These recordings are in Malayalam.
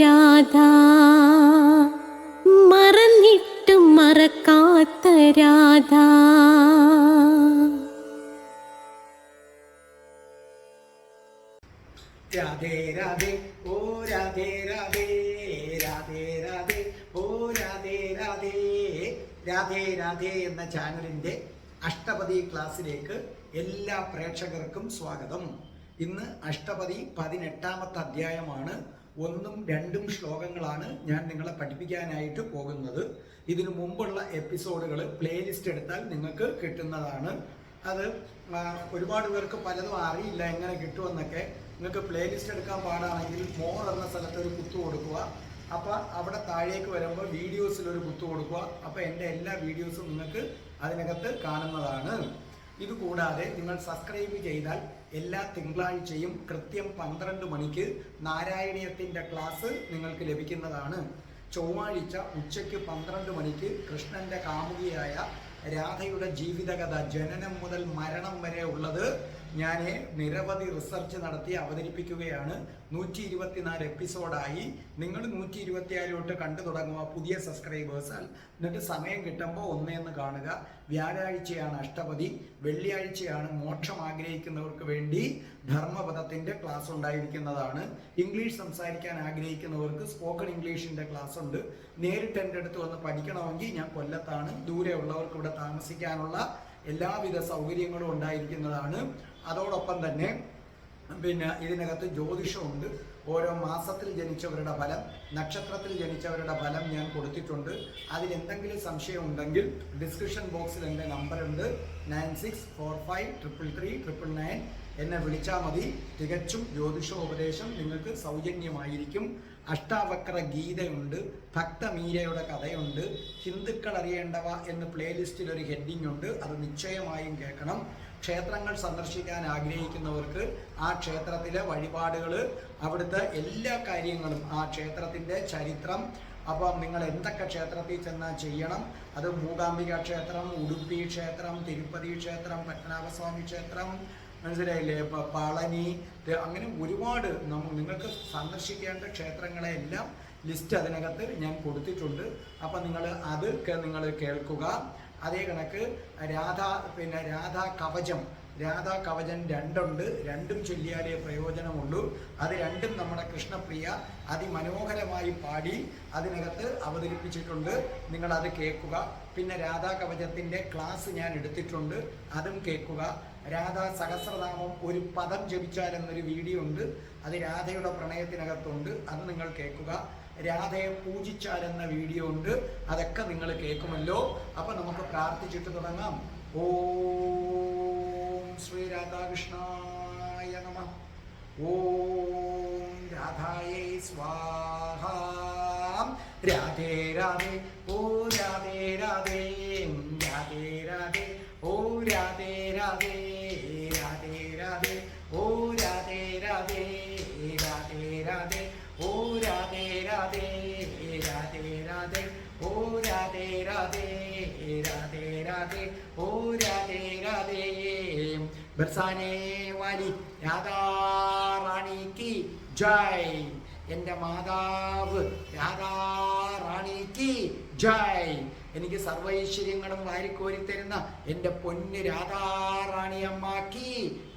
രാധ. മറന്നിട്ടും മറക്കാത്ത രാധാ. രാധേ രാധേ ഓ രാധേ രാധേ രാധേ രാധേ ഓ രാധേ രാധേ രാധേ രാധേ എന്ന ചാനലിന്റെ അഷ്ടപതി ക്ലാസ്സിലേക്ക് എല്ലാ പ്രേക്ഷകർക്കും സ്വാഗതം. ഇന്ന് അഷ്ടപതി പതിനെട്ടാമത്തെ അധ്യായമാണ് ഒന്നും രണ്ടും ശ്ലോകങ്ങളാണ് ഞാൻ നിങ്ങളെ പഠിപ്പിക്കാനായിട്ട് പോകുന്നത്. ഇതിനു മുമ്പുള്ള എപ്പിസോഡുകൾ പ്ലേലിസ്റ്റ് എടുത്താൽ നിങ്ങൾക്ക് കിട്ടുന്നതാണ്. അത് ഒരുപാട് പേർക്ക് പലതും അറിയില്ല എങ്ങനെ കിട്ടുമെന്നൊക്കെ. നിങ്ങൾക്ക് പ്ലേലിസ്റ്റ് എടുക്കാൻ പാടാണെങ്കിൽ മോർ എന്ന സ്ഥലത്ത് ഒരു കുത്തു കൊടുക്കുക. അപ്പോൾ അവിടെ താഴേക്ക് വരുമ്പോൾ വീഡിയോസിൽ ഒരു കുത്തു കൊടുക്കുക. അപ്പോൾ എന്റെ എല്ലാ വീഡിയോസും നിങ്ങൾക്ക് അതിനകത്ത് കാണുന്നതാണ്. ഇതുകൂടാതെ നിങ്ങൾ സബ്സ്ക്രൈബ് ചെയ്താൽ എല്ലാ തിങ്കളാഴ്ചയും കൃത്യം പന്ത്രണ്ട് മണിക്ക് നാരായണീയത്തിന്റെ ക്ലാസ് നിങ്ങൾക്ക് ലഭിക്കുന്നതാണ്. ചൊവ്വാഴ്ച ഉച്ചയ്ക്ക് പന്ത്രണ്ട് മണിക്ക് കൃഷ്ണന്റെ കാമുകിയായ രാധയുടെ ജീവിതകഥ ജനനം മുതൽ മരണം വരെ ഉള്ളത് ഞാൻ നിരവധി റിസർച്ച് നടത്തി അവതരിപ്പിക്കുകയാണ്. നൂറ്റി ഇരുപത്തിനാല് എപ്പിസോഡായി. നിങ്ങൾ നൂറ്റി ഇരുപത്തിയാലോട്ട് കണ്ടു തുടങ്ങുക. പുതിയ സബ്സ്ക്രൈബേഴ്സ് എന്നിട്ട് സമയം കിട്ടുമ്പോൾ ഒന്നേന്ന് കാണുക. വ്യാഴാഴ്ചയാണ് അഷ്ടപതി. വെള്ളിയാഴ്ചയാണ് മോക്ഷം ആഗ്രഹിക്കുന്നവർക്ക് വേണ്ടി ധർമ്മപദത്തിന്റെ ക്ലാസ് ഉണ്ടായിരിക്കുന്നതാണ്. ഇംഗ്ലീഷ് സംസാരിക്കാൻ ആഗ്രഹിക്കുന്നവർക്ക് സ്പോക്കൺ ഇംഗ്ലീഷിന്റെ ക്ലാസ് ഉണ്ട്. നേരിട്ട് എന്റെ അടുത്ത് വന്ന് പഠിക്കണമെങ്കിൽ ഞാൻ കൊല്ലത്താണ്. ദൂരെയുള്ളവർക്ക് ഇവിടെ താമസിക്കാനുള്ള എല്ലാവിധ സൗകര്യങ്ങളും ഉണ്ടായിരിക്കുന്നതാണ്. അതോടൊപ്പം തന്നെ പിന്നെ ഇതിനകത്ത് ജ്യോതിഷമുണ്ട് ഓരോ മാസത്തിൽ ജനിച്ചവരുടെ ഫലം നക്ഷത്രത്തിൽ ജനിച്ചവരുടെ ഫലം ഞാൻ കൊടുത്തിട്ടുണ്ട്. അതിൽ എന്തെങ്കിലും സംശയം ഉണ്ടെങ്കിൽ ഡിസ്ക്രിപ്ഷൻ ബോക്സിൽ എന്റെ നമ്പറുണ്ട്. Nine six four five triple three triple nine എന്നെ വിളിച്ചാൽ മതി. തികച്ചും ജ്യോതിഷോപദേശം നിങ്ങൾക്ക് സൗജന്യമായിരിക്കും. അഷ്ടാവക്ര ഗീതയുണ്ട് ഭക്തമീരയുടെ കഥയുണ്ട് ഹിന്ദുക്കൾ അറിയേണ്ടവ എന്ന് പ്ലേലിസ്റ്റിൽ ഒരു ഹെഡിങ് ഉണ്ട്. അത് നിശ്ചയമായും കേൾക്കണം. ക്ഷേത്രങ്ങൾ സന്ദർശിക്കാൻ ആഗ്രഹിക്കുന്നവർക്ക് ആ ക്ഷേത്രത്തിലെ വഴിപാടുകൾ അവിടുത്തെ എല്ലാ കാര്യങ്ങളും ആ ക്ഷേത്രത്തിന്റെ ചരിത്രം അപ്പം നിങ്ങൾ എന്തൊക്കെ ക്ഷേത്രത്തിൽ ചെന്നാൽ ചെയ്യണം? അത് മൂകാംബിക ക്ഷേത്രം ഉടുപ്പി ക്ഷേത്രം തിരുപ്പതി ക്ഷേത്രം പത്മനാഭസ്വാമി ക്ഷേത്രം മനസ്സിലായില്ലേ? പളനി അങ്ങനെ ഒരുപാട് നിങ്ങൾക്ക് സന്ദർശിക്കേണ്ട ക്ഷേത്രങ്ങളെല്ലാം ലിസ്റ്റ് അതിനകത്ത് ഞാൻ കൊടുത്തിട്ടുണ്ട്. അപ്പം നിങ്ങൾ അത് നിങ്ങൾ കേൾക്കുക. അതേ കണക്ക് രാധ പിന്നെ രാധാ കവചം. രാധാ കവചം രണ്ടുണ്ട്. രണ്ടും ചൊല്ലിയാലേ പ്രയോജനമുള്ളൂ. അത് രണ്ടും നമ്മുടെ കൃഷ്ണപ്രിയ അതിമനോഹരമായി പാടി അതിനകത്ത് അവതരിപ്പിച്ചിട്ടുണ്ട്. നിങ്ങൾ അത് കേൾക്കുക. പിന്നെ രാധാ കവചത്തിന്റെ ക്ലാസ് ഞാൻ എടുത്തിട്ടുണ്ട്. അതും കേൾക്കുക. രാധാ സഹസ്രനാമം ഒരു പദം ജപിച്ചാൽ എന്നൊരു വീഡിയോ ഉണ്ട്. അത് രാധയുടെ പ്രണയത്തിനകത്തുണ്ട്. അത് നിങ്ങൾ കേൾക്കുക. രാധയെ പൂജിച്ചാൽ എന്ന വീഡിയോ ഉണ്ട്. അതൊക്കെ നിങ്ങൾ കേൾക്കുമല്ലോ. അപ്പൊ നമുക്ക് പ്രാർത്ഥിച്ചിട്ട് തുടങ്ങാം. ഓം ശ്രീ രാധാകൃഷ്ണായ നമ. ഓം രാധായേ സ്വാഹ. രാധേ രാധേ ഓ രാധേ രാധേ. രാധേ രാധേ ഓ രാധേ രാധേ. ബർസാനെ വാലി രാധാ റാണി കി ജയ്. എന്റെ മാതാവ് രാധാ റാണി കി ജയ്. എനിക്ക് സർവൈശ്വര്യങ്ങളും വാരിക്കോരി തരുന്ന എന്റെ പൊന്ന് രാധാറാണി അമ്മാക്കി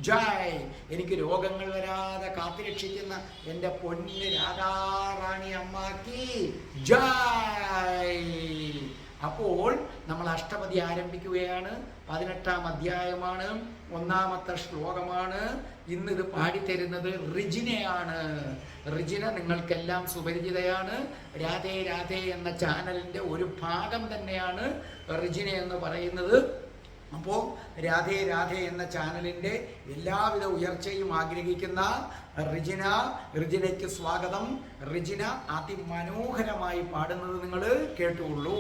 ജയ്. എനിക്ക് രോഗങ്ങൾ വരാതെ കാത്തുരക്ഷിക്കുന്ന എന്റെ പൊന്ന് രാധാറാണി അമ്മാക്കി ജയ്. അപ്പോൾ നമ്മൾ അഷ്ടപതി ആരംഭിക്കുകയാണ്. പതിനെട്ടാം അധ്യായമാണ്. ഒന്നാമത്തെ ശ്ലോകമാണ്. ഇന്ന് ഇത് പാടിത്തരുന്നത് റിജിനയാണ്. റിജിന നിങ്ങൾക്കെല്ലാം സുപരിചിതയാണ്. രാധേ രാധേ എന്ന ചാനലിന്റെ ഒരു ഭാഗം തന്നെയാണ് റിജിന എന്ന് പറയുന്നത്. അപ്പോൾ രാധേ രാധേ എന്ന ചാനലിന്റെ എല്ലാവിധ ഉയർച്ചയും ആഗ്രഹിക്കുന്ന റിജിന റിജിനയ്ക്ക് സ്വാഗതം. റിജിന അതിമനോഹരമായി പാടുന്നത് നിങ്ങൾ കേട്ടുള്ളൂ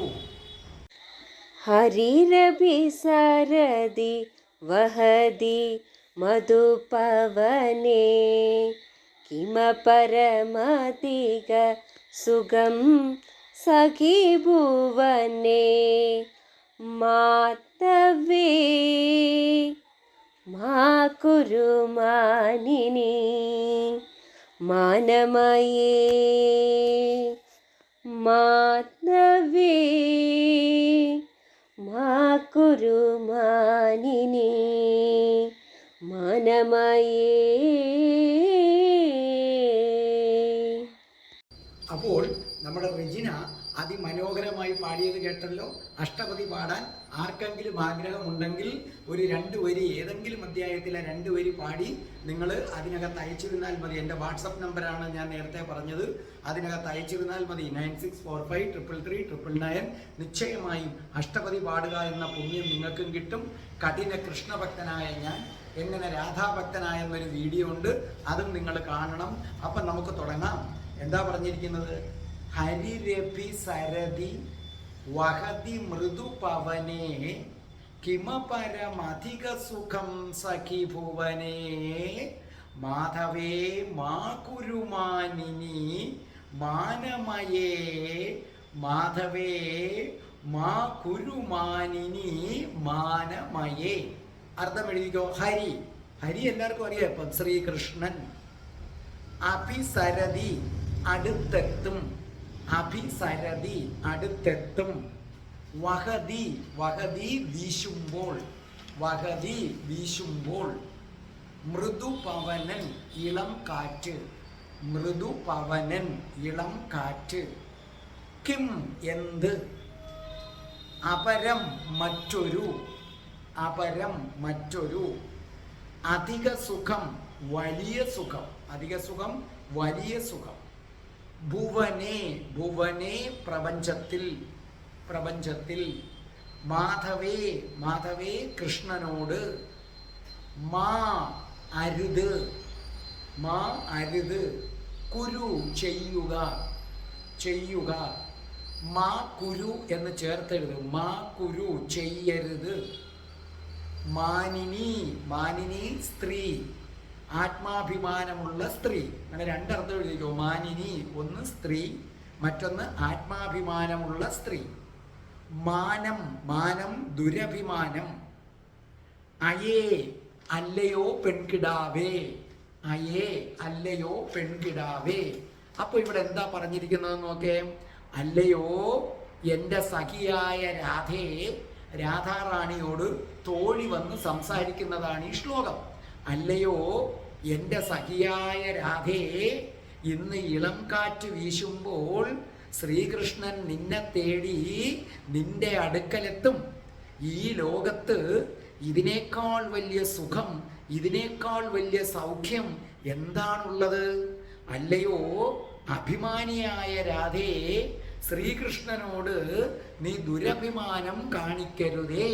हरिरभि सरदि वहदि मधुपवने। किमपरमदिग सुगं सखि भुवने। मातवे मा कुरु मानिनि मानमये। मातवे। മാ കുരു മനമയേ. അപ്പോൾ നമ്മുടെ റിജിന അതിമനോഹരമായി പാടിയത് കേട്ടല്ലോ. അഷ്ടപതി പാടാൻ ആർക്കെങ്കിലും ആഗ്രഹമുണ്ടെങ്കിൽ ഒരു രണ്ട് വരി ഏതെങ്കിലും അധ്യായത്തിലെ രണ്ട് വരി പാടി നിങ്ങൾ അതിനകത്ത് അയച്ചിരുന്നാൽ മതി. എന്റെ വാട്സപ്പ് നമ്പറാണ് ഞാൻ നേരത്തെ പറഞ്ഞത്. അതിനകത്ത് അയച്ചിരുന്നാൽ മതി. Nine six four five triple three triple nine. നിശ്ചയമായും അഷ്ടപതി പാടുക എന്ന പുണ്യം നിങ്ങൾക്കും കിട്ടും. കഠിന കൃഷ്ണഭക്തനായ ഞാൻ എങ്ങനെ രാധാഭക്തനായെന്നൊരു വീഡിയോ ഉണ്ട്. അതും നിങ്ങൾ കാണണം. അപ്പം നമുക്ക് തുടങ്ങാം. എന്താ പറഞ്ഞിരിക്കുന്നത്? ഹരിരഭി സരതി വഹതി പരമധിക സുഖം സഖി ഭുവനേ. മാധവേ മാ കുരുമാനിനി മാനമയേ. മാധവേ മാ കുരുമാനിനി മാനമയേ. അർത്ഥം എഴുതിക്കോ? ഹരി. ഹരി എല്ലാവർക്കും അറിയാം. ശ്രീകൃഷ്ണൻ അഭിസരതി അടുത്തെത്തും. അഭിസരതി അടുത്തെത്തും. വഹതി വഹതി വീശുമ്പോൾ വഹതി വീശുമ്പോൾ. മൃദുപവനൻ ഇളം കാറ്റ് മൃദുപവനൻ ഇളം കാറ്റ്. കിം എന്ത്? അപരം മറ്റൊരു അപരം മറ്റൊരു. അധിക സുഖം വലിയ സുഖം അധിക സുഖം വലിയ സുഖം. ഭുവനെ ഭുവനെ പ്രപഞ്ചത്തിൽ പ്രപഞ്ചത്തിൽ. മാധവേ മാധവേ കൃഷ്ണനോട്. മാ അരുത് മാ അരുത്. കുരു ചെയ്യുക ചെയ്യുക. മാ കുരു എന്ന് ചേർത്തെഴുത്. മാ കുരു ചെയ്യരുത്. മാനിനി മാനിനി സ്ത്രീ. ആത്മാഭിമാനമുള്ള സ്ത്രീ. അങ്ങനെ രണ്ടർത്ഥം എഴുതിക്കോ മാനിനി ഒന്ന് സ്ത്രീ മറ്റൊന്ന് ആത്മാഭിമാനമുള്ള സ്ത്രീ. മാനം മാനം ദുരഭിമാനം. അയേ അല്ലയോ പെൺകിടാവേ. അയേ അല്ലയോ പെൺകിടാവേ. അപ്പോൾ ഇവിടെ എന്താ പറഞ്ഞിരിക്കുന്നത് നോക്കേ. അല്ലയോ എന്റെ സഖിയായ രാധയെ രാധാറാണിയോട് തോഴി വന്ന് സംസാരിക്കുന്നതാണ് ഈ ശ്ലോകം. അല്ലയോ എന്റെ സഖിയായ രാധേ ഇന്ന് ഇളം കാറ്റ് വീശുമ്പോൾ ശ്രീകൃഷ്ണൻ നിന്നെ തേടി നിന്റെ അടുക്കലെത്തും. ഈ ലോകത്ത് ഇതിനേക്കാൾ വലിയ സുഖം ഇതിനേക്കാൾ വലിയ സൗഖ്യം എന്താണുള്ളത്? അല്ലയോ അഭിമാനിയായ രാധേ ശ്രീകൃഷ്ണനോട് നീ ദുരഭിമാനം കാണിക്കരുതേ.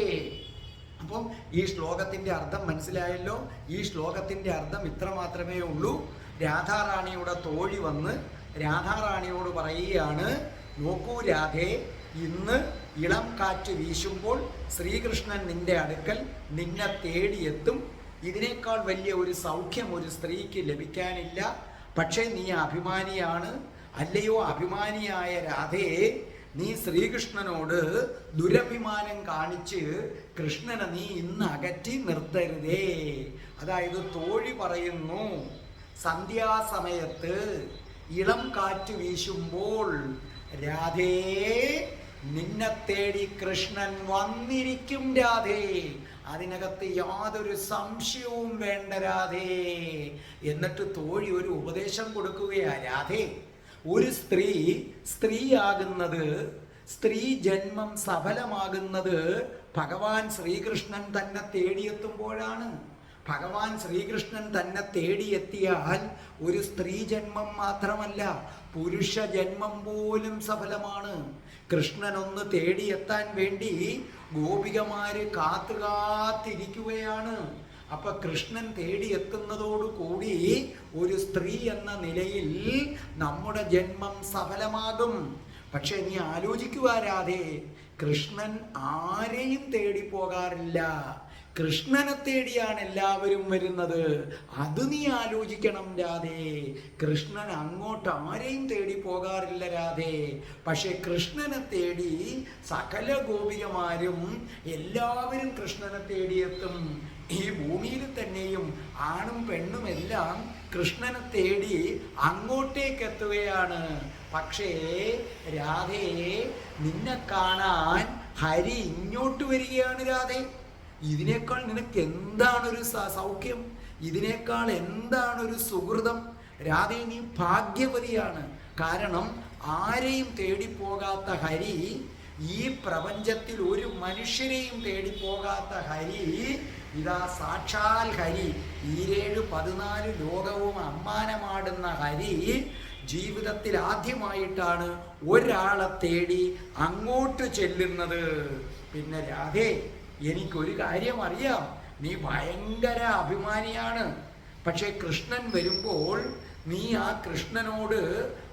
അപ്പം ഈ ശ്ലോകത്തിന്റെ അർത്ഥം മനസ്സിലായല്ലോ? ഈ ശ്ലോകത്തിന്റെ അർത്ഥം ഇത്ര മാത്രമേ ഉള്ളൂ. രാധാറാണിയുടെ തോഴി വന്ന് രാധാറാണിയോട് പറയുകയാണ് നോക്കൂ രാധേ ഇന്ന് ഇളം കാറ്റ് വീശുമ്പോൾ ശ്രീകൃഷ്ണൻ നിന്റെ അടുക്കൽ നിന്നെ തേടിയെത്തും. ഇതിനേക്കാൾ വലിയ ഒരു സൗഖ്യം ഒരു സ്ത്രീക്ക് ലഭിക്കാനില്ല. പക്ഷേ നീ അഭിമാനിയാണ്. അല്ലയോ അഭിമാനിയായ രാധയെ നീ ശ്രീകൃഷ്ണനോട് ദുരഭിമാനം കാണിച്ച് കൃഷ്ണനെ നീ ഇന്ന് അകറ്റി നിർത്തരുതേ. അതായത് തോഴി പറയുന്നു സന്ധ്യാസമയത്ത് ഇളം കാറ്റ് വീശുമ്പോൾ രാധേ നിന്നെ തേടി കൃഷ്ണൻ വന്നിരിക്കും രാധേ. അതിനകത്ത് യാതൊരു സംശയവും വേണ്ട രാധേ. എന്നിട്ട് തോഴി ഒരു ഉപദേശം കൊടുക്കുകയാ രാധേ ഒരു സ്ത്രീ സ്ത്രീയാകുന്നത് സ്ത്രീ ജന്മം സഫലമാകുന്നത് ഭഗവാൻ ശ്രീകൃഷ്ണൻ തന്നെ തേടിയെത്തുമ്പോഴാണ്. ഭഗവാൻ ശ്രീകൃഷ്ണൻ തന്നെ തേടിയെത്തിയാൽ ഒരു സ്ത്രീ ജന്മം മാത്രമല്ല പുരുഷ ജന്മം പോലും സഫലമാണ്. കൃഷ്ണൻ ഒന്ന് തേടിയെത്താൻ വേണ്ടി ഗോപികമാര് കാത്തു കാത്തിരിക്കുകയാണ് അപ്പൊ കൃഷ്ണൻ തേടിയെത്തുന്നതോടു കൂടി ഒരു സ്ത്രീ എന്ന നിലയിൽ നമ്മുടെ ജന്മം സഫലമാകും. പക്ഷെ നീ ആലോചിക്കുക രാധേ കൃഷ്ണൻ ആരെയും തേടി പോകാറില്ല കൃഷ്ണനെ തേടിയാണ് എല്ലാവരും വരുന്നത്. അത് നീ ആലോചിക്കണം രാധേ. കൃഷ്ണൻ അങ്ങോട്ട് ആരെയും തേടി പോകാറില്ല രാധേ. പക്ഷെ കൃഷ്ണനെ തേടി സകല ഗോപികമാരും എല്ലാവരും കൃഷ്ണനെ തേടിയെത്തും. ഈ ഭൂമിയിൽ തന്നെയും ആണും പെണ്ണും എല്ലാം കൃഷ്ണനെ തേടി അങ്ങോട്ടേക്ക് എത്തുകയാണ് പക്ഷേ രാധയെ നിന്നെ കാണാൻ ഹരി ഇങ്ങോട്ട് വരികയാണ് രാധേ. ഇതിനേക്കാൾ നിനക്ക് എന്താണൊരു സൗഖ്യം? ഇതിനേക്കാൾ എന്താണൊരു സുഹൃതം? രാധേ നീ ഭാഗ്യവതിയാണ്. കാരണം ആരെയും തേടിപ്പോകാത്ത ഹരി ഈ പ്രപഞ്ചത്തിൽ ഒരു മനുഷ്യരെയും തേടിപ്പോകാത്ത ഹരി ഇതാ സാക്ഷാൽ ഹരി. ഈരേഴ് പതിനാല് ലോകവും അമ്മാനമാടുന്ന ഹരി ജീവിതത്തിൽ ആദ്യമായിട്ടാണ് ഒരാളെ തേടി അങ്ങോട്ട് ചെല്ലുന്നത്. പിന്നെ രാധേ എനിക്കൊരു കാര്യം അറിയാം. നീ ഭയങ്കര അഭിമാനിയാണ്. പക്ഷേ കൃഷ്ണൻ വരുമ്പോൾ നീ ആ കൃഷ്ണനോട്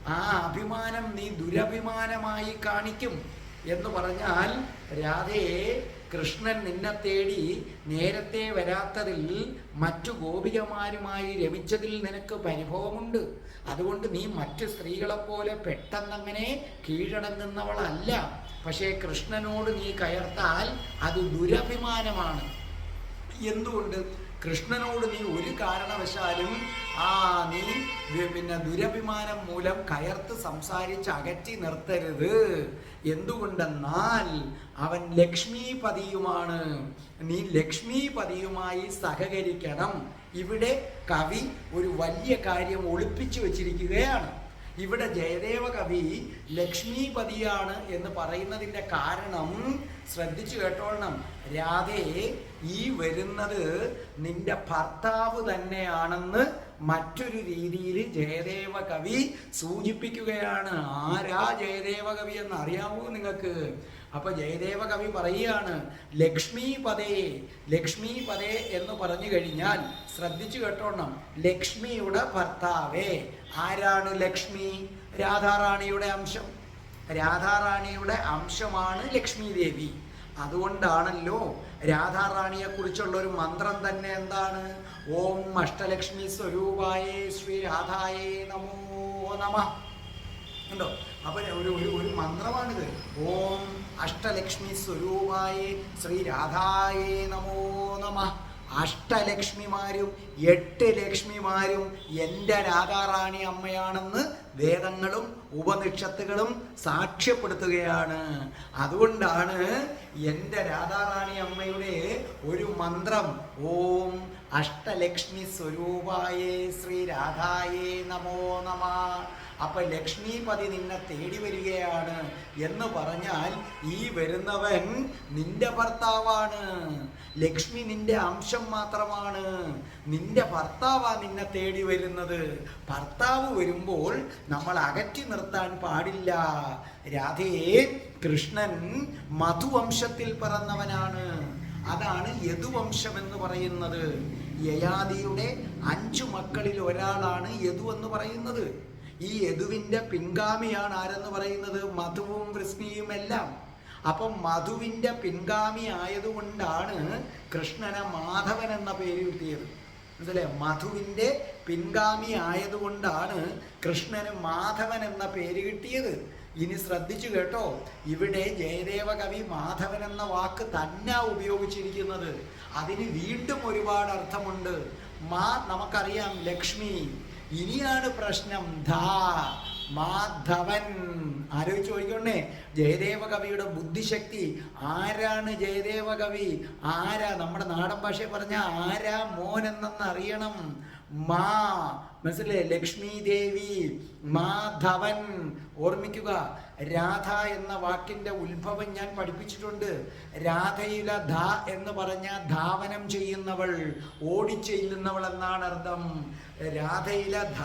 ആ അഭിമാനം നീ ദുരഭിമാനമായി കാണിക്കും എന്ന് പറഞ്ഞാൽ രാധയെ കൃഷ്ണൻ നിന്നെ തേടി നേരത്തെ വരാത്തതിൽ മറ്റു ഗോപികമാരുമായി രമിച്ചതിൽ നിനക്ക് പരിഭവമുണ്ട്. അതുകൊണ്ട് നീ മറ്റു സ്ത്രീകളെപ്പോലെ പെട്ടെന്നങ്ങനെ കീഴടങ്ങുന്നവളല്ല. പക്ഷേ കൃഷ്ണനോട് നീ കയർത്താൽ അത് ദുരഭിമാനമാണ്. എന്തുകൊണ്ട്? കൃഷ്ണനോട് നീ ഒരു കാരണവശാലും ആ നീ പിന്നെ ദുരഭിമാനം മൂലം കയർത്ത് സംസാരിച്ച് അകറ്റി നിർത്തരുത്. എന്തുകൊണ്ടെന്നാൽ അവൻ ലക്ഷ്മീപതിയുമാണ്. നീ ലക്ഷ്മീപതിയുമായി സഹകരിക്കണം. ഇവിടെ കവി ഒരു വലിയ കാര്യം ഒളിപ്പിച്ചു വച്ചിരിക്കുകയാണ്. ഇവിടെ ജയദേവ കവി ലക്ഷ്മീപതിയാണ് എന്ന് പറയുന്നതിന്റെ കാരണം ശ്രദ്ധിച്ചു കേട്ടോളണം. രാധേ ഈ വരുന്നത് നിന്റെ ഭർത്താവ് തന്നെയാണെന്ന് മറ്റൊരു രീതിയിൽ ജയദേവ കവി സൂചിപ്പിക്കുകയാണ്. ആരാ ജയദേവ കവി എന്ന് അറിയാമോ നിങ്ങൾക്ക്? അപ്പൊ ജയദേവ കവി പറയുകയാണ് ലക്ഷ്മി പദേ ലക്ഷ്മി പദേ എന്ന് പറഞ്ഞു കഴിഞ്ഞാൽ ശ്രദ്ധിച്ചു കേട്ടോണം. ലക്ഷ്മിയുടെ ഭർത്താവേ. ആരാണ് ലക്ഷ്മി? രാധാറാണിയുടെ അംശം. രാധാറാണിയുടെ അംശമാണ് ലക്ഷ്മി ദേവി. അതുകൊണ്ടാണല്ലോ രാധാറാണിയെ കുറിച്ചുള്ള ഒരു മന്ത്രം തന്നെ എന്താണ്? ഓം അഷ്ടലക്ഷ്മി സ്വരൂപായേ ശ്രീ രാധായേ നമോ നമ. ഉണ്ടോ അപ്പൊ ഒരു ഒരു ഒരു മന്ത്രമാണിത്. ഓം അഷ്ടലക്ഷ്മി സ്വരൂപായേ ശ്രീ രാധായേ നമോ നമ. അഷ്ടലക്ഷ്മിമാരും എട്ട് ലക്ഷ്മിമാരും എന്റെ രാധാറാണി അമ്മയാണെന്ന് വേദങ്ങളും ഉപനിഷത്തുകളും സാക്ഷ്യപ്പെടുത്തുകയാണ്. അതുകൊണ്ടാണ് എന്റെ രാധാറാണി അമ്മയുടെ ഒരു മന്ത്രം ഓം അഷ്ടലക്ഷ്മി സ്വരൂപായേ ശ്രീ രാധായേ നമോ നമ. അപ്പൊ ലക്ഷ്മീപതി നിന്നെ തേടി വരികയാണ് എന്ന് പറഞ്ഞാൽ ഈ വരുന്നവൻ നിന്റെ ഭർത്താവാണ്. ലക്ഷ്മി നിന്റെ അംശം മാത്രമാണ്. നിന്റെ ഭർത്താവാ നിന്നെ തേടി വരുന്നത്. ഭർത്താവ് വരുമ്പോൾ നമ്മൾ അകറ്റി നിർത്താൻ പാടില്ല. രാധയെ കൃഷ്ണൻ മധുവംശത്തിൽ പിറന്നവനാണ്. അതാണ് യദുവംശം എന്ന് പറയുന്നത്. യയാദിയുടെ അഞ്ചു മക്കളിൽ ഒരാളാണ് യദു എന്ന് പറയുന്നത്. ഈ യദുവിന്റെ പിൻഗാമിയാണ് ആരെന്ന് പറയുന്നത്? മധുവും കൃഷ്ണിയും എല്ലാം. അപ്പം മധുവിന്റെ പിൻഗാമി ആയതുകൊണ്ടാണ് കൃഷ്ണന് മാധവൻ എന്ന പേര് കിട്ടിയത്. മനസ്സിലെ മധുവിന്റെ പിൻഗാമി ആയതുകൊണ്ടാണ് കൃഷ്ണന് മാധവൻ എന്ന പേര് കിട്ടിയത്. ഇനി ശ്രദ്ധിച്ചു കേട്ടോ. ഇവിടെ ജയദേവ കവി മാധവൻ എന്ന വാക്ക് തന്നെ ഉപയോഗിച്ചിരിക്കുന്നത്. അതിന് വീണ്ടും ഒരുപാട് അർത്ഥമുണ്ട്. മാ നമുക്കറിയാം ലക്ഷ്മി. ഇനിയാണ് പ്രശ്നം. ധാ മാധവൻ. ആലോചിച്ച് ചോദിക്കണേ ജയദേവ കവിയുടെ ബുദ്ധിശക്തി. ആരാണ് ജയദേവ കവി ആരാ? നമ്മുടെ നാടൻ ഭാഷയിൽ പറഞ്ഞ ആരാ മോൻ എന്നെന്ന് അറിയണം. മാ മനസ്സിലെ ലക്ഷ്മി ദേവി മാധവൻ ഓർമ്മിക്കുക. രാധ എന്ന വാക്കിന്റെ ഉത്ഭവം ഞാൻ പഠിപ്പിച്ചിട്ടുണ്ട്. രാധയില ധ എന്ന് പറഞ്ഞ ധാവനം ചെയ്യുന്നവൾ ഓടിച്ചെല്ലുന്നവൾ എന്നാണ് അർത്ഥം രാധയില ധ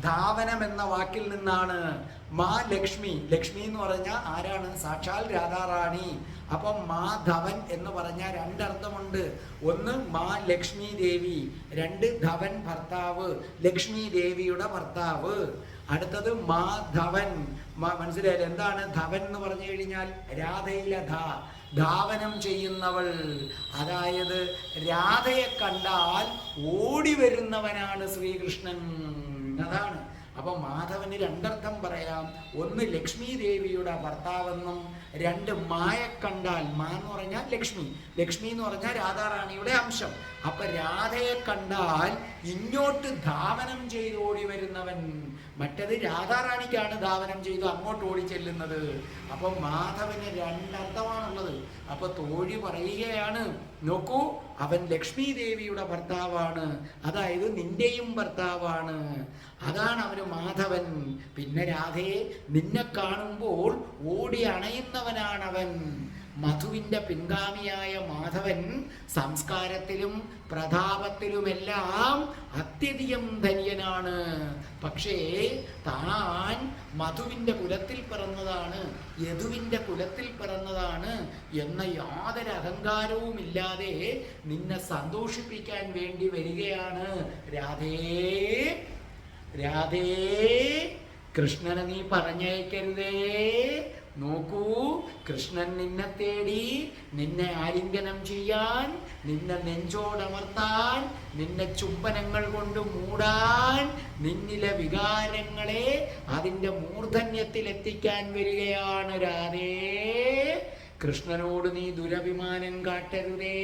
ധാവനം എന്ന വാക്കിൽ നിന്നാണ് മാ ലക്ഷ്മി. ലക്ഷ്മി എന്ന് പറഞ്ഞാൽ ആരാണ്? സാക്ഷാൽ രാധാറാണി. അപ്പം മാധവൻ എന്ന് പറഞ്ഞാൽ രണ്ടർത്ഥമുണ്ട്. ഒന്ന് മാ ലക്ഷ്മി ദേവി രണ്ട് ധവൻ ഭർത്താവ് ലക്ഷ്മി ദേവിയുടെ ഭർത്താവ്. അടുത്തത് മാധവൻ ധവൻ. മനസ്സിലായില്ല? എന്താണ് ധവൻ എന്ന് പറഞ്ഞു കഴിഞ്ഞാൽ? രാധയിലെ ധാവനം ചെയ്യുന്നവൾ. അതായത് രാധയെ കണ്ടാൽ ഓടി വരുന്നവനാണ് ശ്രീകൃഷ്ണൻ. അതാണ്. അപ്പോൾ മാധവന് രണ്ടർത്ഥം പറയാം. ഒന്ന് ലക്ഷ്മി ദേവിയുടെ ഭർത്താവെന്നും രണ്ട് മായ കണ്ടാൽ മാ എന്ന് പറഞ്ഞാൽ ലക്ഷ്മി. ലക്ഷ്മി എന്ന് പറഞ്ഞാൽ രാധാറാണിയുടെ അംശം. അപ്പൊ രാധയെ കണ്ടാൽ ഇങ്ങോട്ട് ധാവനം ചെയ്ത് ഓടി വരുന്നവൻ മറ്റത് രാധാറാണിക്കാണ് ധാവനം ചെയ്തു അങ്ങോട്ട് ഓടി ചെല്ലുന്നത്. അപ്പൊ മാധവന് രണ്ടർത്ഥമാണുള്ളത്. അപ്പൊ തോഴി പറയുകയാണ് നോക്കൂ അവൻ ലക്ഷ്മി ദേവിയുടെ ഭർത്താവാണ്. അതായത് നിന്റെയും ഭർത്താവാണ്. അതാണ് അവന് മാധവൻ. പിന്നെ രാധയെ നിന്നെ കാണുമ്പോൾ ഓടി അണയുന്നവനാണവൻ. മധുവിന്റെ പിൻഗാമിയായ മാധവൻ സംസ്കാരത്തിലും പ്രതാപത്തിലുമെല്ലാം അത്യധികം ധന്യനാണ്. പക്ഷേ താൻ മധുവിന്റെ കുലത്തിൽ പിറന്നതാണ് യദുവിന്റെ കുലത്തിൽ പിറന്നതാണ് എന്ന യാതൊരു അഹങ്കാരവും ഇല്ലാതെ നിന്നെ സന്തോഷിപ്പിക്കാൻ വേണ്ടി വരികയാണ്. രാധേ രാധേ കൃഷ്ണനെ നീ പറഞ്ഞയക്കരുതേ. നോക്കൂ കൃഷ്ണൻ നിന്നെ തേടി നിന്നെ ആലിംഗനം ചെയ്യാൻ നിന്നെ നെഞ്ചോടമർത്താൻ നിന്നെ ചുംബനങ്ങൾ കൊണ്ട് മൂടാൻ നിന്നിലെ വികാരങ്ങളെ അതിന്റെ മൂർധന്യത്തിൽ എത്തിക്കാൻ വരികയാണ് രാധേ. കൃഷ്ണനോട് നീ ദുരഭിമാനം കാട്ടരുതേ.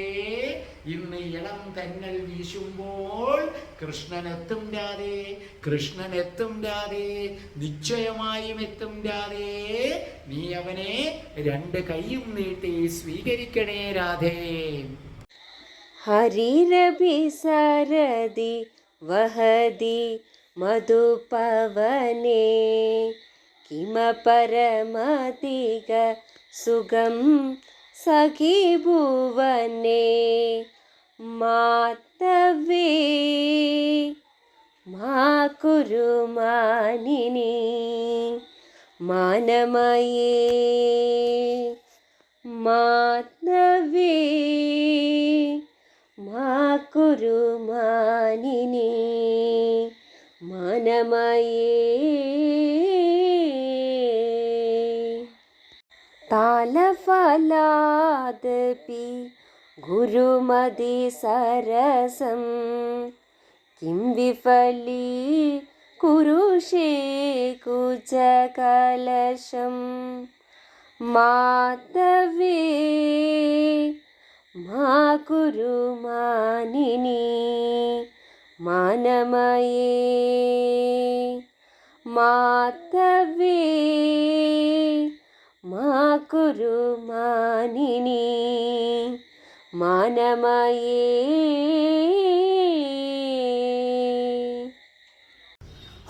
ഇന്ന് ഇളം തന്നൽ വീശുമ്പോൾ കൃഷ്ണനെത്തും രാധേ കൃഷ്ണനെത്തും രാധേ നിശ്ചയമായും എത്തും രാധേ. നീ അവനെ രണ്ട് കൈയും നീട്ടി സ്വീകരിക്കണേ രാധേ. ഹരിരഭി സാരതി വഹതി മധുപവനേ. കിമപരമതിക സുഖം സഖി ഭുവനേ മാത്തവേ മാ കുരുമാനിനി മാനമയേ മാധവേ മാ കുരുമാനിനി മാനമയേ താലഫലാദപി ഗുരുമതി സരസം. കിം വിഫലി കുരുഷേ കുജകലശം. മാധവേ മാ കുരുമാനിനി മാനമയേ. മാധവേ മാനിനി. മാനമയേ.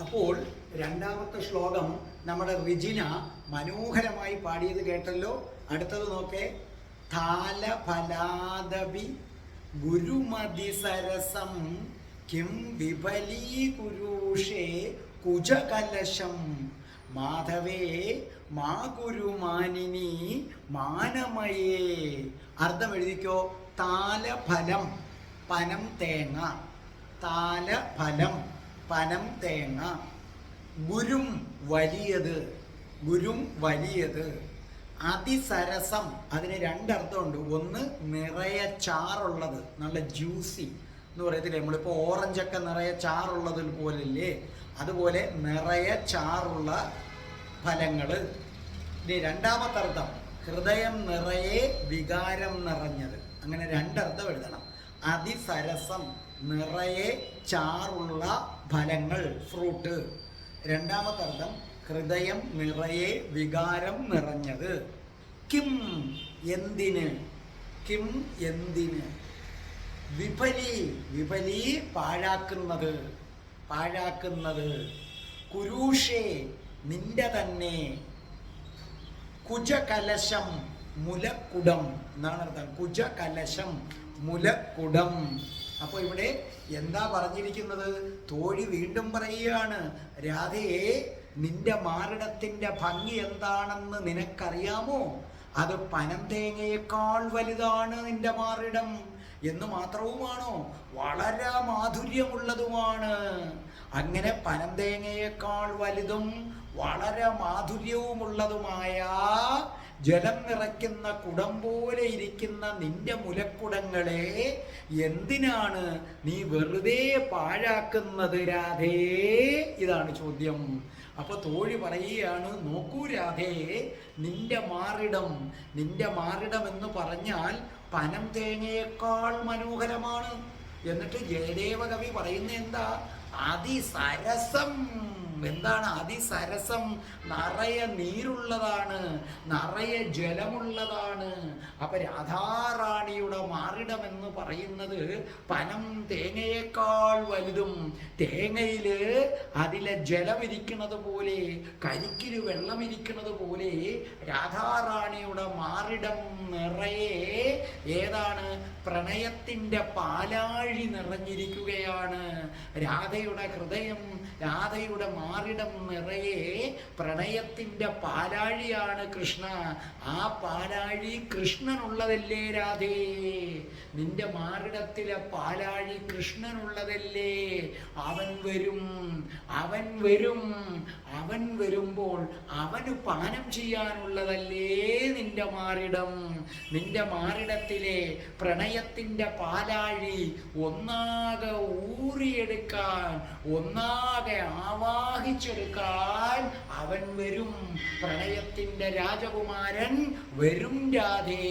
അപ്പോൾ രണ്ടാമത്തെ ശ്ലോകം നമ്മുടെ റിജിന മനോഹരമായി പാടിയത് കേട്ടല്ലോ. അടുത്തത് നോക്കേ. താലഫലാദവി ഗുരുമതി സരസം കിം വിപലീകുരൂഷേ കുജകലശം. മാധവേ മാ ഗുരുമാനിനി മാനമയേ. അർത്ഥം എഴുതിക്കോ താലഫലം പനം തേങ്ങ. താലഫലം പനം തേങ്ങ. ഗുരും വലിയത് ഗുരും വലിയത്. അതിസരസം അതിന് രണ്ടർത്ഥമുണ്ട്. ഒന്ന് നിറയെ ചാറുള്ളത് നല്ല ജ്യൂസി എന്ന് പറയത്തില്ലേ? നമ്മളിപ്പോൾ ഓറഞ്ചൊക്കെ നിറയെ ചാറുള്ളത് പോലല്ലേ അതുപോലെ നിറയെ ചാറുള്ള ഫലങ്ങൾ ഇനി രണ്ടാമത്തെ അർത്ഥം ഹൃദയം നിറയെ വികാരം നിറഞ്ഞത്. അങ്ങനെ രണ്ടർത്ഥം എഴുതണം. അതിസരസം നിറയെ ചാറുള്ള ഫലങ്ങൾ ഫ്രൂട്ട്. രണ്ടാമത്തെ അർത്ഥം ഹൃദയം നിറയെ വികാരം നിറഞ്ഞത്. കിം എന്തിന്? കിം എന്തിന്? വിപലി വിപലി പാഴാക്കുന്നത്. പാഴാക്കുന്നത്. കുരൂഷേ നിന്റെ തന്നെ കുജകലശം മുലക്കുടം എന്നാണ് അർത്ഥം. കുജകലശം മുലക്കുടം. അപ്പോൾ ഇവിടെ എന്താ പറഞ്ഞിരിക്കുന്നത്? തോഴി വീണ്ടും പറയുകയാണ് രാധയെ നിന്റെ മാറിടത്തിന്റെ ഭംഗി എന്താണെന്ന് നിനക്കറിയാമോ? അത് പനം തേങ്ങയേക്കാൾ വലുതാണ് നിന്റെ മാറിടം എന്ന് മാത്രവുമാണോ? വളരെ മാധുര്യമുള്ളതുമാണ്. അങ്ങനെ പനം തേങ്ങയേക്കാൾ വലുതും വളരെ മാധുര്യവുമുള്ളതുമായ ജലം നിറയ്ക്കുന്ന കുടം പോലെ ഇരിക്കുന്ന നിന്റെ മുലക്കുടങ്ങളെ എന്തിനാണ് നീ വെറുതെ പാഴാക്കുന്നത് രാധേ? ഇതാണ് ചോദ്യം. അപ്പൊ തോഴി പറയുകയാണ് നോക്കൂ രാധേ നിന്റെ മാറിടം നിന്റെ മാറിടം എന്ന് പറഞ്ഞാൽ പനം തേങ്ങയേക്കാൾ മനോഹരമാണ്. എന്നിട്ട് ജയദേവ കവി പറയുന്ന എന്താ? അതിസരസം എന്താണ് അതിസരസം? നിറയെ നീരുള്ളതാണ് നിറയെ ജലമുള്ളതാണ്. അപ്പൊ രാധാറാണിയുടെ മാറിടം എന്ന് പറയുന്നത് പനം തേങ്ങയേക്കാൾ വലുതും തേങ്ങയിൽ അതിലെ ജലം ഇരിക്കുന്നത് പോലെ കരിക്കിൽ വെള്ളം ഇരിക്കുന്നത് പോലെ രാധാറാണിയുടെ മാറിടം നിറയെ ഏതാണ്? പ്രണയത്തിന്റെ പാലാഴി നിറഞ്ഞിരിക്കുകയാണ്. രാധയുടെ ഹൃദയം രാധയുടെ മാറിടം നിറയെ പ്രണയത്തിന്റെ പാലാഴിയാണ് കൃഷ്ണ. ആ പാലാഴി കൃഷ്ണനുള്ളതല്ലേ രാധേ? നിന്റെ മാറിടത്തിലെ പാലാഴി കൃഷ്ണനുള്ളതല്ലേ? അവൻ വരും അവൻ വരും അവൻ വരുമ്പോൾ അവന് പാനം ചെയ്യാനുള്ളതല്ലേ നിന്റെ മാറിടം? നിന്റെ മാറിടത്തിലെ പ്രണയത്തിന്റെ പാലാഴി ഒന്നാകെ ഊറിയെടുക്കാൻ ഒന്നാകെ ആവാഹിച്ചെടുക്കാൻ അവൻ വരും. പ്രണയത്തിന്റെ രാജകുമാരൻ വരും രാധേ.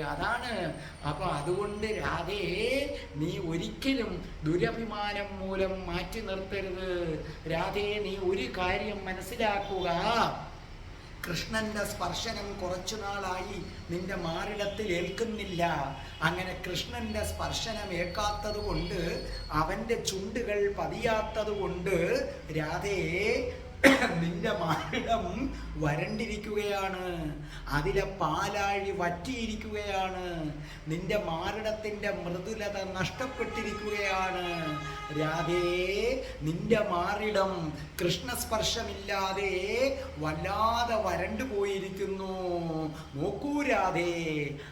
അതാണ്. അപ്പൊ അതുകൊണ്ട് രാധേ നീ ഒരിക്കലും ദുരഭിമാനം മൂലം മാറ്റി നിർത്തരുത്. രാധേ നീ ഒരു കാര്യം മനസ്സിലാക്കുക. കൃഷ്ണന്റെ സ്പർശനം കുറച്ചു നാളായി നിന്റെ മാറിടത്തിൽ ഏൽക്കുന്നില്ല. അങ്ങനെ കൃഷ്ണന്റെ സ്പർശനം ഏൽക്കാത്തത് കൊണ്ട് അവന്റെ ചുണ്ടുകൾ പതിയാത്തത് കൊണ്ട് രാധയെ നിന്റെ മാരിടം വരണ്ടിരിക്കുകയാണ്. അതിലെ പാലാഴി വറ്റിയിരിക്കുകയാണ്. നിന്റെ മാരിടത്തിന്റെ മൃദുലത നഷ്ടപ്പെട്ടിരിക്കുകയാണ്. രാധേ നിന്റെ മാറിടം കൃഷ്ണസ്പർശമില്ലാതെ വല്ലാതെ വരണ്ടു പോയിരിക്കുന്നു. നോക്കൂ രാധേ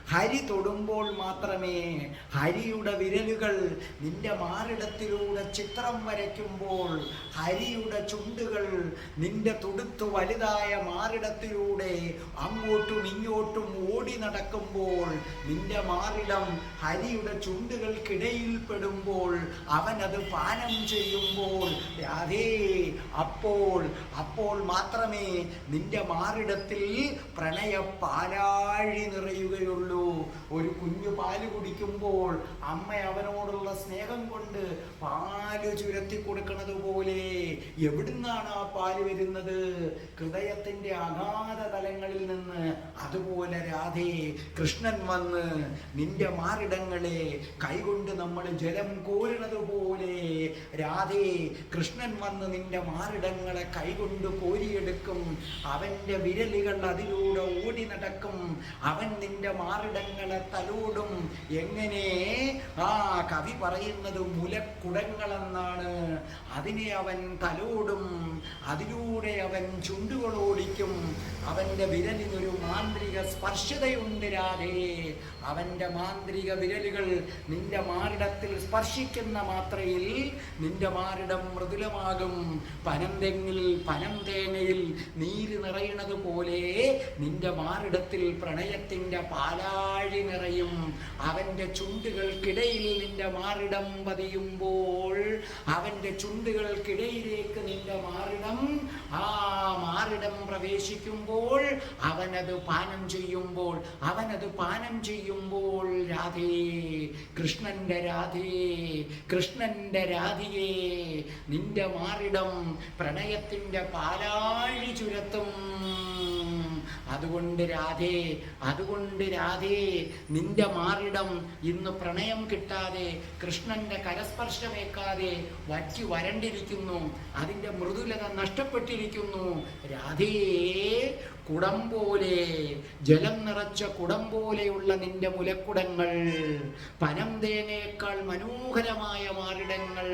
ഹരി തൊടുമ്പോൾ മാത്രമേ ഹരിയുടെ വിരലുകൾ നിന്റെ മാറിടത്തിലൂടെ ചിത്രം വരയ്ക്കുമ്പോൾ ഹരിയുടെ ചുണ്ടുകൾ നിന്റെ തുടുത്തു വലുതായ മാറിടത്തിലൂടെ അങ്ങോട്ടും ഇങ്ങോട്ടും ഓടി നടക്കുമ്പോൾ നിന്റെ മാറിടം ഹരിയുടെ ചുണ്ടുകൾക്കിടയിൽ പെടുമ്പോൾ അവനത് പാനം ചെയ്യുമ്പോൾ അതേ അപ്പോൾ അപ്പോൾ മാത്രമേ നിന്റെ മാറിടത്തിൽ പ്രണയ പാലാഴി നിറയുകയുള്ളൂ. ഒരു കുഞ്ഞു പാൽ കുടിക്കുമ്പോൾ അമ്മ അവനോടുള്ള സ്നേഹം കൊണ്ട് പാൽ ചുരത്തി കൊടുക്കുന്നത് പോലെ എവിടുന്നാണ് ആ പാൽ വരുന്നത്. ഹൃദയത്തിന്റെ അഗാധ തലങ്ങളിൽ നിന്ന് അതുപോലെ രാധേ കൃഷ്ണൻ വന്ന് നിന്റെ മാറിടങ്ങളെ കൈകൊണ്ട് നമ്മൾ ജലം കോരുന്നത് പോലെ രാധേ കൃഷ്ണൻ വന്ന് നിന്റെ മാറിടങ്ങളെ കൈകൊണ്ട് കോരിയെടുക്കും. അവന്റെ വിരലുകൾ അതിലൂടെ ഓടി നടക്കും. അവൻ നിന്റെ മാറിടങ്ങളെ തലോടും. എങ്ങനെ? ആ കവി പറയുന്നത് മുലക്കുടങ്ങളെന്നാണ്. അതിനെ അവൻ തലോടും. അത് അതിലൂടെ അവൻ ചുണ്ടുകളോടിക്കും. അവന്റെ വിരലിനൊരു മാന്ത്രിക സ്പർശതയുണ്ട് രാധേ. അവന്റെ മാന്ത്രിക വിരലുകൾ നിന്റെ മാറിടത്തിൽ സ്പർശിക്കുന്ന മാത്രയിൽ നിന്റെ മാറിടം മൃദുലമാകും. പനന്തെങ്ങിൽ പനം നീര് നിറയണത് പോലെ നിന്റെ മാറിടത്തിൽ പ്രണയത്തിന്റെ പാലാഴി നിറയും. അവന്റെ ചുണ്ടുകൾക്കിടയിൽ നിന്റെ മാറിടം പതിയുമ്പോൾ അവന്റെ ചുണ്ടുകൾക്കിടയിലേക്ക് നിന്റെ മാറിടം ആ മാറിടം പ്രവേശിക്കുമ്പോൾ അവനത് പാനം ചെയ്യുമ്പോൾ അവനത് പാനം ചെയ്യുമ്പോൾ രാധേ കൃഷ്ണന്റെ രാധേ കൃഷ്ണന്റെ രാധിയെ നിന്റെ മാറിടം പ്രണയത്തിന്റെ പാലാഴി ചുരത്തും. അതുകൊണ്ട് രാധേ അതുകൊണ്ട് രാധേ നിന്റെ മാറിടം ഇന്ന് പ്രണയം കിട്ടാതെ കൃഷ്ണന്റെ കരസ്പർശമേക്കാതെ വറ്റി വരണ്ടിരിക്കുന്നു അതിന്റെ മൃദുലത നഷ്ടപ്പെട്ടിരിക്കുന്നു. രാധേ കുടം പോലെ ജലം നിറച്ച കുടം പോലെയുള്ള നിന്റെ മുലക്കുടങ്ങൾ പനം തേങ്ങയേക്കാൾ മനോഹരമായ മാറിടങ്ങൾ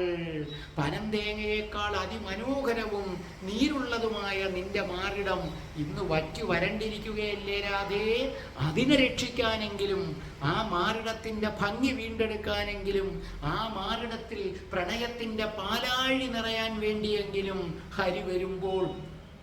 പനം തേങ്ങയേക്കാൾ അതിമനോഹരവും നീരുള്ളതുമായ നിന്റെ മാറിടം ഇന്ന് വറ്റി വരണ്ടിരിക്കുകയല്ലേ അതിനെ രക്ഷിക്കാനെങ്കിലും ആ മാറിടത്തിന്റെ ഭംഗി വീണ്ടെടുക്കാനെങ്കിലും ആ മാറിടത്തിൽ പ്രണയത്തിന്റെ പാലാഴി നിറയാൻ വേണ്ടിയെങ്കിലും ഹരി വരുമ്പോൾ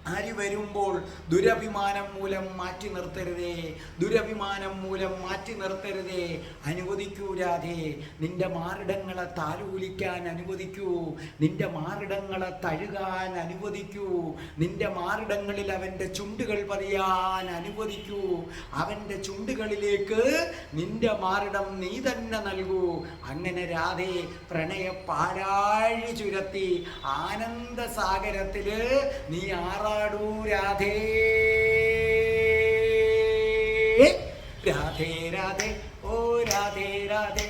ഹരി വരുമ്പോൾ ദുരഭിമാനം മൂലം മാറ്റി നിർത്തരുതേ. ദുരഭിമാനം മൂലം മാറ്റി നിർത്തരുതേ. അനുവദിക്കൂ രാധേ നിന്റെ മാറിടങ്ങളെ താലൂലിക്കാൻ അനുവദിക്കൂ. നിന്റെ മാറിടങ്ങളെ തഴുകാൻ അനുവദിക്കൂ. നിന്റെ മാറിടങ്ങളിൽ അവന്റെ ചുണ്ടുകൾ പതിയാൻ അനുവദിക്കൂ. അവന്റെ ചുണ്ടുകളിലേക്ക് നിന്റെ മാറിടം നീ തന്നെ നൽകൂ. അങ്ങനെ രാധേ പ്രണയ പാരാഴി ചുരത്തി ആനന്ദസാഗരത്തിൽ നീ ആറാടൂ രാധേ. രാധേ രാധേ ഓ രാധേ രാധേ.